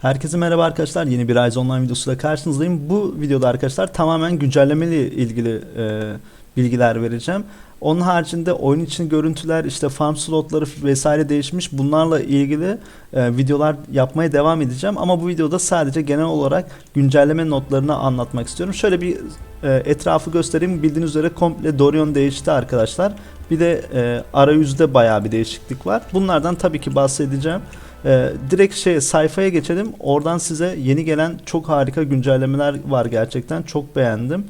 Herkese merhaba arkadaşlar. Yeni bir Rise Online videosuyla karşınızdayım. Bu videoda arkadaşlar tamamen güncelleme ile ilgili e, bilgiler vereceğim. Onun haricinde oyun için görüntüler, işte farm slotları vesaire değişmiş. Bunlarla ilgili e, videolar yapmaya devam edeceğim. Ama bu videoda sadece genel olarak güncelleme notlarını anlatmak istiyorum. Şöyle bir e, etrafı göstereyim. Bildiğiniz üzere komple Dorion değişti arkadaşlar. Bir de e, arayüzde bayağı bir değişiklik var. Bunlardan tabii ki bahsedeceğim. Ee, direkt şey sayfaya geçelim. Oradan size yeni gelen çok harika güncellemeler var gerçekten. Çok beğendim.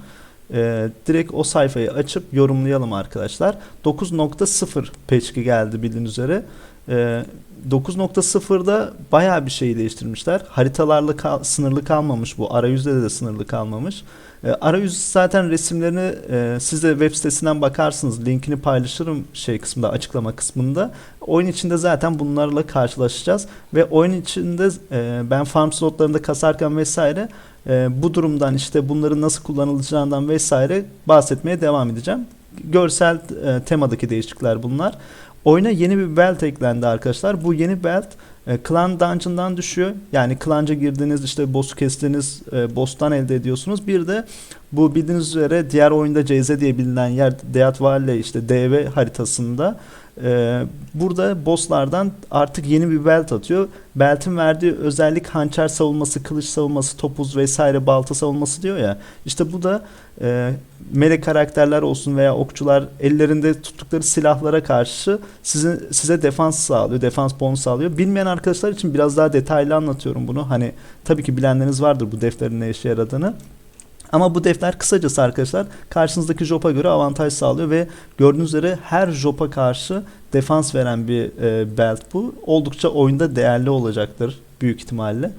Ee, direkt o sayfayı açıp yorumlayalım arkadaşlar. 9.0 patch'i geldi bildiğiniz üzere. Ee, 9.0'da bayağı bir şey değiştirmişler. Haritalarla kal- sınırlı kalmamış bu. Arayüzde de sınırlı kalmamış. E, arayüz zaten resimlerini e, siz de web sitesinden bakarsınız. Linkini paylaşırım şey kısmında, açıklama kısmında. Oyun içinde zaten bunlarla karşılaşacağız ve oyun içinde e, ben farm slotlarında kasarken vesaire e, bu durumdan işte bunların nasıl kullanılacağından vesaire bahsetmeye devam edeceğim. Görsel e, temadaki değişiklikler bunlar. Oyuna yeni bir belt eklendi arkadaşlar. Bu yeni belt e, Clan Dungeon'dan düşüyor. Yani Clan'ca girdiğiniz işte boss'u kestiğiniz e, boss'tan elde ediyorsunuz. Bir de bu bildiğiniz üzere diğer oyunda CZ diye bilinen yer Death Valley işte DV haritasında burada bosslardan artık yeni bir belt atıyor. Belt'in verdiği özellik hançer savunması, kılıç savunması, topuz vesaire balta savunması diyor ya. İşte bu da e, melek karakterler olsun veya okçular ellerinde tuttukları silahlara karşı sizin size defans sağlıyor, defans bonus sağlıyor. Bilmeyen arkadaşlar için biraz daha detaylı anlatıyorum bunu. Hani tabii ki bilenleriniz vardır bu defterin ne işe yaradığını. Ama bu defter kısacası arkadaşlar karşınızdaki job'a göre avantaj sağlıyor ve gördüğünüz üzere her job'a karşı defans veren bir e, belt bu. Oldukça oyunda değerli olacaktır büyük ihtimalle.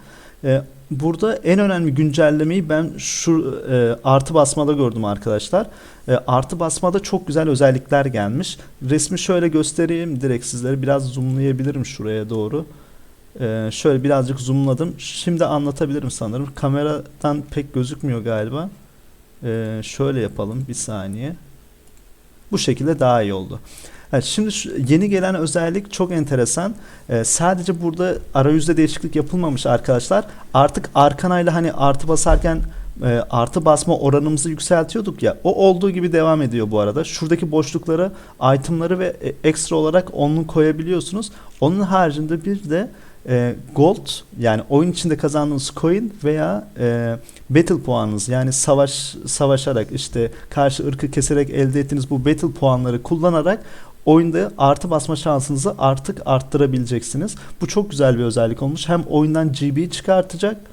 E, burada en önemli güncellemeyi ben şu e, artı basmada gördüm arkadaşlar. E, artı basmada çok güzel özellikler gelmiş. Resmi şöyle göstereyim direkt sizlere biraz zoomlayabilirim şuraya doğru. Ee, şöyle birazcık zoomladım. Şimdi anlatabilirim sanırım. Kameradan pek gözükmüyor galiba. Ee, şöyle yapalım bir saniye. Bu şekilde daha iyi oldu. Evet, şimdi şu, yeni gelen özellik çok enteresan. Ee, sadece burada arayüzde değişiklik yapılmamış arkadaşlar. Artık arkanayla hani artı basarken e, artı basma oranımızı yükseltiyorduk ya. O olduğu gibi devam ediyor bu arada. Şuradaki boşluklara itemları ve e, ekstra olarak onlu koyabiliyorsunuz. Onun haricinde bir de e, gold yani oyun içinde kazandığınız coin veya e, battle puanınız yani savaş savaşarak işte karşı ırkı keserek elde ettiğiniz bu battle puanları kullanarak oyunda artı basma şansınızı artık arttırabileceksiniz. Bu çok güzel bir özellik olmuş. Hem oyundan GB çıkartacak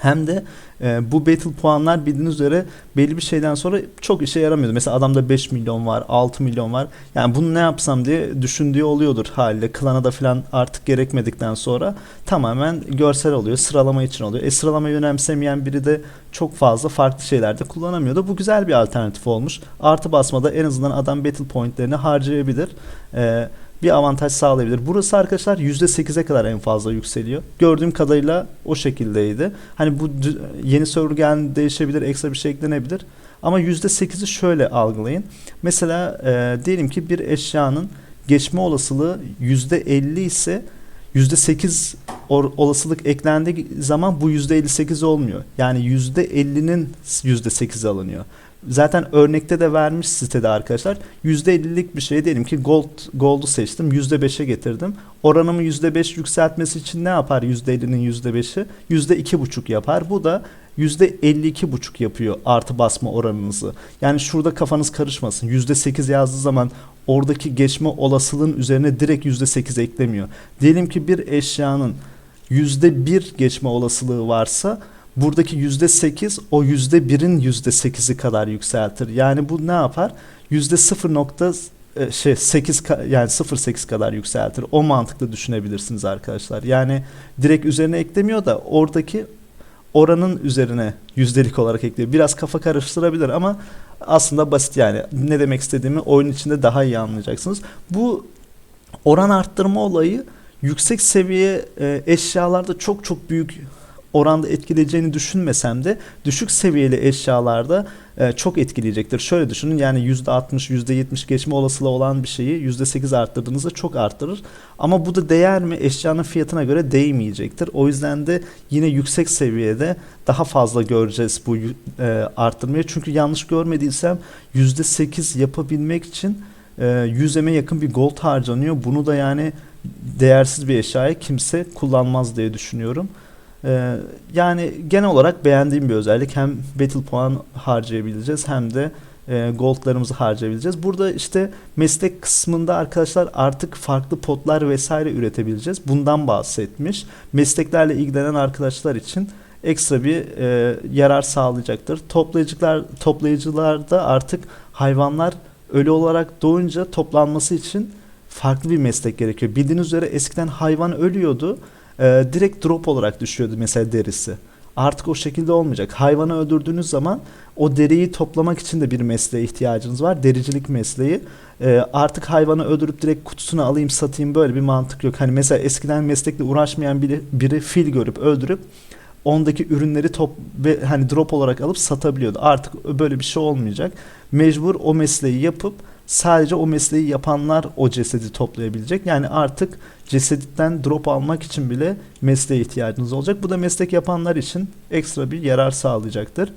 hem de e, bu battle puanlar bildiğiniz üzere belli bir şeyden sonra çok işe yaramıyordu. Mesela adamda 5 milyon var, 6 milyon var. Yani bunu ne yapsam diye düşündüğü oluyordur haliyle. Klana da falan artık gerekmedikten sonra tamamen görsel oluyor. Sıralama için oluyor. E sıralamayı önemsemeyen biri de çok fazla farklı şeylerde kullanamıyordu. Bu güzel bir alternatif olmuş. Artı basmada en azından adam battle pointlerini harcayabilir. Eee bir avantaj sağlayabilir. Burası arkadaşlar %8'e kadar en fazla yükseliyor. Gördüğüm kadarıyla o şekildeydi. Hani bu yeni server geldiğinde değişebilir, ekstra bir şey eklenebilir. Ama %8'i şöyle algılayın. Mesela e, diyelim ki bir eşyanın geçme olasılığı %50 ise %8 or- olasılık eklendiği zaman bu %58 olmuyor. Yani %50'nin %8'i alınıyor. Zaten örnekte de vermiş sitede arkadaşlar. %50'lik bir şey diyelim ki gold gold'u seçtim. %5'e getirdim. Oranımı %5 yükseltmesi için ne yapar %50'nin %5'i? %2,5 yapar. Bu da %52,5 yapıyor artı basma oranınızı. Yani şurada kafanız karışmasın. %8 yazdığı zaman oradaki geçme olasılığın üzerine direkt %8 eklemiyor. Diyelim ki bir eşyanın %1 geçme olasılığı varsa buradaki %8 o %1'in %8'i kadar yükseltir. Yani bu ne yapar? %0 nokta e, şey 8 ka- yani 0.8 kadar yükseltir. O mantıklı düşünebilirsiniz arkadaşlar. Yani direkt üzerine eklemiyor da oradaki oranın üzerine yüzdelik olarak ekliyor. Biraz kafa karıştırabilir ama aslında basit yani. Ne demek istediğimi oyun içinde daha iyi anlayacaksınız. Bu oran arttırma olayı yüksek seviye e, eşyalarda çok çok büyük oranda etkileyeceğini düşünmesem de düşük seviyeli eşyalarda e, çok etkileyecektir. Şöyle düşünün yani %60, %70 geçme olasılığı olan bir şeyi %8 arttırdığınızda çok arttırır. Ama bu da değer mi? Eşyanın fiyatına göre değmeyecektir. O yüzden de yine yüksek seviyede daha fazla göreceğiz bu e, arttırmayı. Çünkü yanlış görmediysem %8 yapabilmek için e, 100'eme yakın bir gold harcanıyor. Bunu da yani değersiz bir eşyaya kimse kullanmaz diye düşünüyorum. Ee, yani genel olarak beğendiğim bir özellik. Hem battle puan harcayabileceğiz hem de e, goldlarımızı harcayabileceğiz. Burada işte meslek kısmında arkadaşlar artık farklı potlar vesaire üretebileceğiz. Bundan bahsetmiş. Mesleklerle ilgilenen arkadaşlar için ekstra bir e, yarar sağlayacaktır. Toplayıcılar toplayıcılarda artık hayvanlar ölü olarak doğunca toplanması için farklı bir meslek gerekiyor. Bildiğiniz üzere eskiden hayvan ölüyordu. E, direkt drop olarak düşüyordu mesela derisi. Artık o şekilde olmayacak. Hayvanı öldürdüğünüz zaman o deriyi toplamak için de bir mesleğe ihtiyacınız var. Dericilik mesleği. E, artık hayvanı öldürüp direkt kutusunu alayım satayım böyle bir mantık yok. Hani mesela eskiden meslekle uğraşmayan biri, biri fil görüp öldürüp ondaki ürünleri top ve hani drop olarak alıp satabiliyordu. Artık böyle bir şey olmayacak. Mecbur o mesleği yapıp sadece o mesleği yapanlar o cesedi toplayabilecek. Yani artık ceseditten drop almak için bile mesleğe ihtiyacınız olacak. Bu da meslek yapanlar için ekstra bir yarar sağlayacaktır.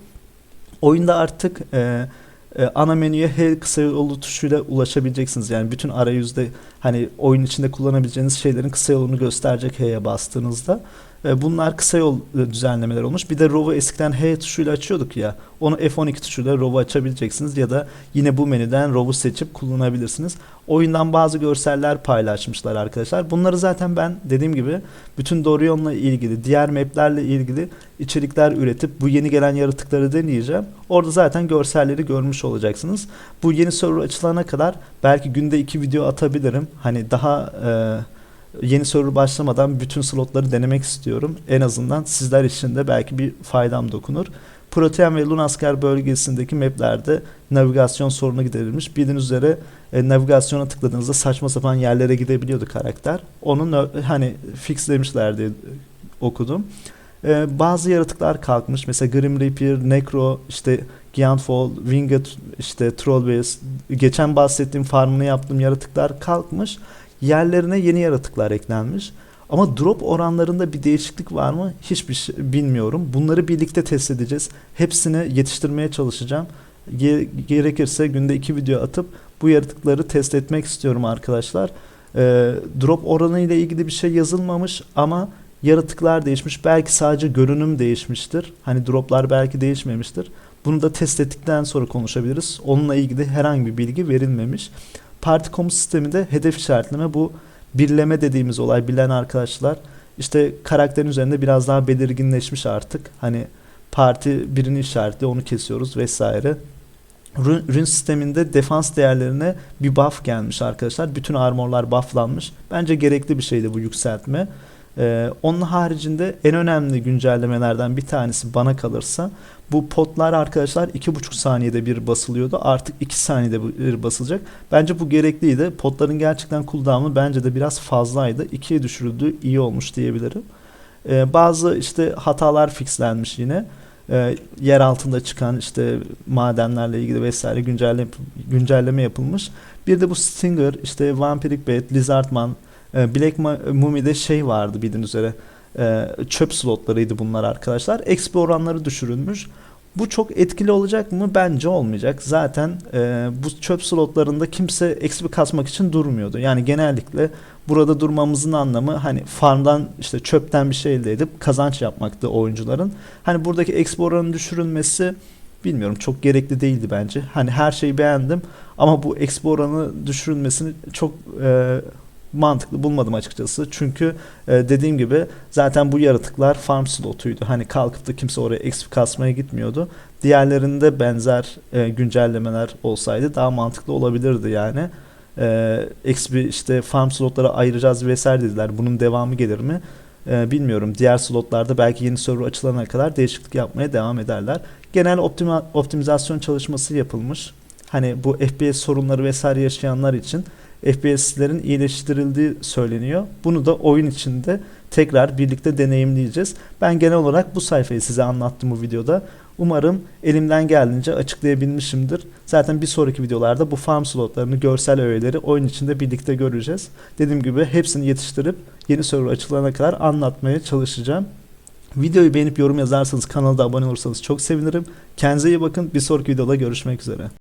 Oyunda artık e, e, ana menüye H kısa yolu tuşuyla ulaşabileceksiniz. Yani bütün arayüzde hani oyun içinde kullanabileceğiniz şeylerin kısa yolunu gösterecek H'ye bastığınızda. Bunlar kısa yol e, düzenlemeler olmuş. Bir de RAW'u eskiden H tuşuyla açıyorduk ya. Onu F12 tuşuyla RAW'u açabileceksiniz ya da yine bu menüden RAW'u seçip kullanabilirsiniz. Oyundan bazı görseller paylaşmışlar arkadaşlar. Bunları zaten ben dediğim gibi bütün Dorion'la ilgili, diğer map'lerle ilgili içerikler üretip bu yeni gelen yaratıkları deneyeceğim. Orada zaten görselleri görmüş olacaksınız. Bu yeni server açılana kadar belki günde iki video atabilirim. Hani daha e, yeni server başlamadan bütün slotları denemek istiyorum. En azından sizler için de belki bir faydam dokunur. Protean ve Lunaskar bölgesindeki maplerde navigasyon sorunu giderilmiş. Bildiğiniz üzere e, navigasyona tıkladığınızda saçma sapan yerlere gidebiliyordu karakter. Onun hani fixlemişler diye okudum. E, bazı yaratıklar kalkmış. Mesela Grim Reaper, Necro, işte Giantfall, Winged, işte Trollbeast, geçen bahsettiğim farmını yaptığım yaratıklar kalkmış. Yerlerine yeni yaratıklar eklenmiş. Ama drop oranlarında bir değişiklik var mı? Hiçbir şey bilmiyorum. Bunları birlikte test edeceğiz. Hepsini yetiştirmeye çalışacağım. Ge- gerekirse günde iki video atıp bu yaratıkları test etmek istiyorum arkadaşlar. Ee, drop oranı ile ilgili bir şey yazılmamış ama yaratıklar değişmiş. Belki sadece görünüm değişmiştir. Hani droplar belki değişmemiştir. Bunu da test ettikten sonra konuşabiliriz. Onunla ilgili herhangi bir bilgi verilmemiş. Parti komut sisteminde hedef işaretleme bu birleme dediğimiz olay bilen arkadaşlar işte karakterin üzerinde biraz daha belirginleşmiş artık. Hani parti birini işaretli onu kesiyoruz vesaire. Rün, sisteminde defans değerlerine bir buff gelmiş arkadaşlar. Bütün armorlar bufflanmış. Bence gerekli bir şeydi bu yükseltme. Ee, onun haricinde en önemli güncellemelerden bir tanesi bana kalırsa bu potlar arkadaşlar 2,5 saniyede bir basılıyordu. Artık 2 saniyede bir basılacak. Bence bu gerekliydi. Potların gerçekten cooldown'u bence de biraz fazlaydı. 2'ye düşürüldü. iyi olmuş diyebilirim. Ee, bazı işte hatalar fixlenmiş yine. Ee, yer altında çıkan işte madenlerle ilgili vesaire güncelleme, güncelleme yapılmış. Bir de bu Stinger, işte Vampiric Bait, Lizardman, e, Black Mummy'de şey vardı bildiğiniz üzere e, çöp slotlarıydı bunlar arkadaşlar. XP oranları düşürülmüş. Bu çok etkili olacak mı? Bence olmayacak. Zaten e, bu çöp slotlarında kimse XP kasmak için durmuyordu. Yani genellikle burada durmamızın anlamı hani farmdan işte çöpten bir şey elde edip kazanç yapmaktı oyuncuların. Hani buradaki XP oranının düşürülmesi bilmiyorum çok gerekli değildi bence. Hani her şeyi beğendim ama bu XP oranı düşürülmesini çok e, mantıklı bulmadım açıkçası. Çünkü e, dediğim gibi zaten bu yaratıklar farm slotuydu. Hani kalkıp da kimse oraya XP kasmaya gitmiyordu. Diğerlerinde benzer e, güncellemeler olsaydı daha mantıklı olabilirdi yani. E, XP işte farm slotlara ayıracağız vesaire dediler. Bunun devamı gelir mi? E, bilmiyorum. Diğer slotlarda belki yeni server açılana kadar değişiklik yapmaya devam ederler. Genel optima, optimizasyon çalışması yapılmış. Hani bu FPS sorunları vesaire yaşayanlar için FPS'lerin iyileştirildiği söyleniyor. Bunu da oyun içinde tekrar birlikte deneyimleyeceğiz. Ben genel olarak bu sayfayı size anlattım bu videoda. Umarım elimden geldiğince açıklayabilmişimdir. Zaten bir sonraki videolarda bu farm slotlarını, görsel öğeleri oyun içinde birlikte göreceğiz. Dediğim gibi hepsini yetiştirip yeni server açılana kadar anlatmaya çalışacağım. Videoyu beğenip yorum yazarsanız kanala da abone olursanız çok sevinirim. Kendinize iyi bakın. Bir sonraki videoda görüşmek üzere.